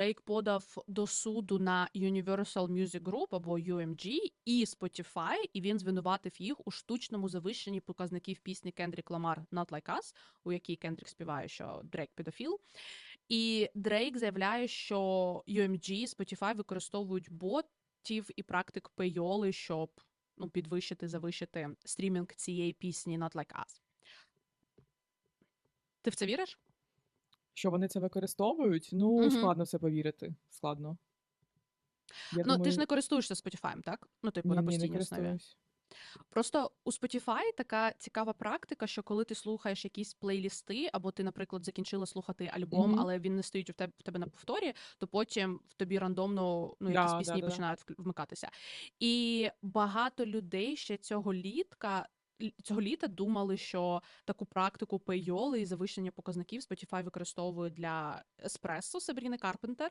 Дрейк подав до суду на Universal Music Group або UMG і Spotify, і він звинуватив їх у штучному завищенні показників пісні Кендрік Ламар Not Like Us, у якій Кендрік співає, що Дрейк педофіл. І Дрейк заявляє, що UMG, Spotify використовують ботів і практик пейоли, щоб ну, підвищити, завищити стрімінг цієї пісні Not Like Us. Ти в це віриш? Що вони це використовують? Ну, Мгм. складно в це повірити. Складно. Я Ну, ти ж не користуєшся Spotify, так? Ну, типу, ні, на постійній основі. Просто у Spotify така цікава практика, що коли ти слухаєш якісь плейлісти, або ти, наприклад, закінчила слухати альбом, Мгм. але він не стоїть у тебе в тебе на повторі, то потім в тобі рандомно ну, якісь да, пісні да, починають вмикатися. І багато людей ще цього літка. Цього літа думали, що таку практику пейоли і завищення показників Spotify використовує для еспресо Сабріни Карпентер,